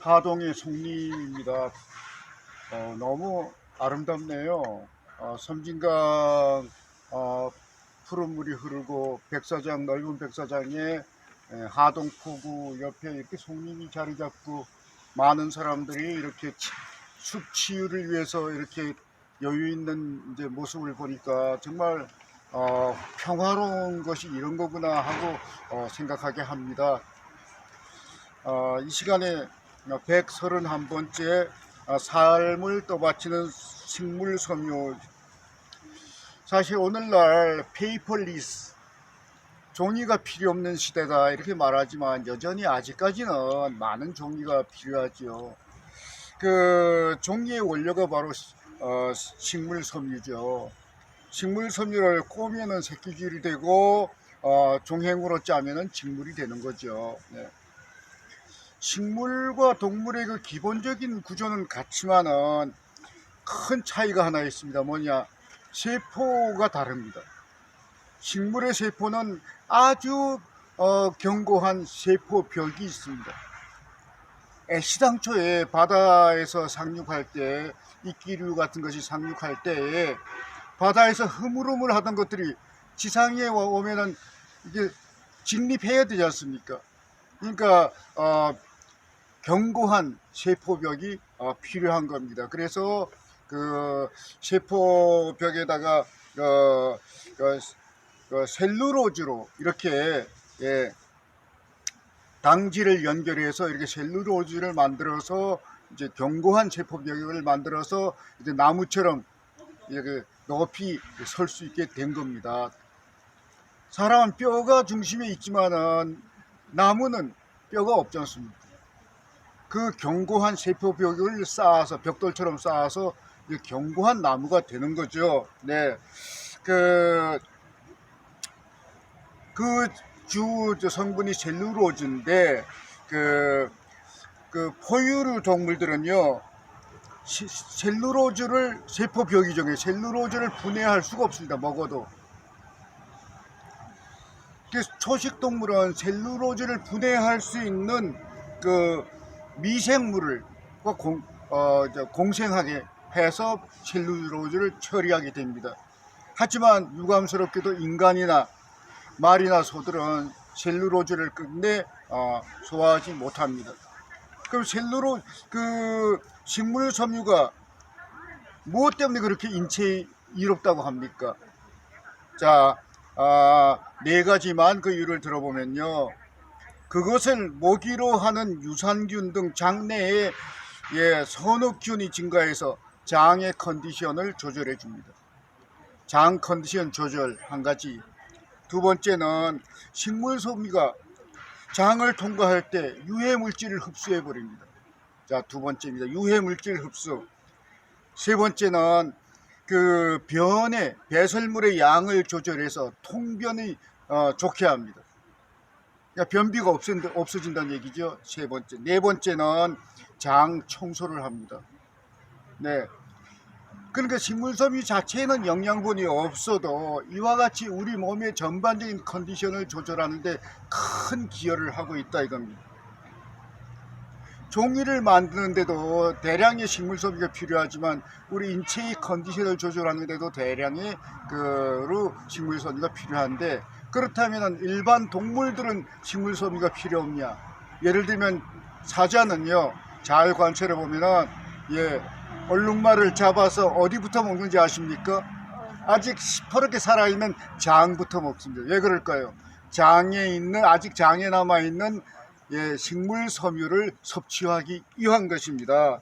하동의 송림입니다. 어, 너무 아름답네요. 어, 섬진강 어, 푸른 물이 흐르고 백사장 넓은 백사장에 에, 하동 포구 옆에 이렇게 송림이 자리 잡고 많은 사람들이 이렇게 치- 숲 치유를 위해서 이렇게 여유 있는 이제 모습을 보니까 정말 어, 평화로운 것이 이런 거구나 하고 어, 생각하게 합니다. 어, 이 시간에 131번째 어, 삶을 떠받치는 식물 섬유 사실 오늘날 페이퍼리스 종이가 필요 없는 시대다 이렇게 말하지만 여전히 아직까지는 많은 종이가 필요하지요. 그 종이의 원료가 바로 어, 식물 섬유죠. 식물 섬유를 꼬면은 새끼줄이 되고 어, 종행으로 짜면은 직물이 되는 거죠. 네. 식물과 동물의 그 기본적인 구조는 같지만은 큰 차이가 하나 있습니다. 뭐냐? 세포가 다릅니다. 식물의 세포는 아주 어, 견고한 세포벽이 있습니다. 애시당초에 바다에서 상륙할 때 이끼류 같은 것이 상륙할 때 바다에서 흐물흐물 하던 것들이 지상에 와- 오면은 이게 직립해야 되지 않습니까? 그러니까 어, 견고한 세포벽이 어, 필요한 겁니다. 그래서 그 세포벽에다가 어, 그, 그 셀루로즈로 이렇게 예, 당지를 연결해서 이렇게 셀루로즈를 만들어서 이제 견고한 세포벽을 만들어서 이제 나무처럼 이렇게 높이 설 수 있게 된 겁니다. 사람은 뼈가 중심에 있지만은 나무는 뼈가 없지 않습니까? 그 견고한 세포벽을 쌓아서 벽돌처럼 쌓아서 이 견고한 나무가 되는 거죠. 네, 그 그 주 성분이 셀루로즈인데 그, 그 포유류 동물들은요 시- 셀루로즈를 세포벽이 정해 셀루로즈를 분해할 수가 없습니다. 먹어도. 그래서 초식 동물은 셀루로즈를 분해할 수 있는 그 미생물을 그 공, 어, 저 공생하게 해서 셀루로즈를 처리하게 됩니다. 하지만 유감스럽게도 인간이나 말이나 소들은 셀루로즈를 끝내 어, 소화하지 못합니다. 그럼 셀루로 그 식물 섬유가 무엇 때문에 그렇게 인체에 이롭다고 합니까? 자, 아, 네 가지만 그 이유를 들어보면요. 그것을 모기로 하는 유산균 등 장내에 예, 선흡균이 증가해서 장의 컨디션을 조절해 줍니다. 장 컨디션 조절 한 가지. 두 번째는 식물 소비가 장을 통과할 때 유해 물질을 흡수해 버립니다. 자, 두 번째입니다. 유해 물질 흡수. 세 번째는 그 변의 배설물의 양을 조절해서 통변이 어, 좋게 합니다. 그러니까 변비가 없어진다, 없어진다는 얘기죠. 세 번째. 네 번째는 장 청소를 합니다. 네. 그러니까 식물섬유 자체에는 영양분이 없어도 이와 같이 우리 몸의 전반적인 컨디션을 조절하는데 큰 기여를 하고 있다 이겁니다. 종이를 만드는데도 대량의 식물 섬유가 필요하지만 우리 인체의 컨디션을 조절하는 데도 대량의 그 식물 섬유가 필요한데 그렇다면 일반 동물들은 식물섬유가 필요 없냐? 예를 들면 사자는요 잘 관찰해 보면은 예 얼룩말을 잡아서 어디부터 먹는지 아십니까? 아직 시퍼렇게 살아있는 장부터 먹습니다. 왜 그럴까요? 장에 있는 아직 장에 남아 있는 예, 식물 섬유를 섭취하기 위한 것입니다.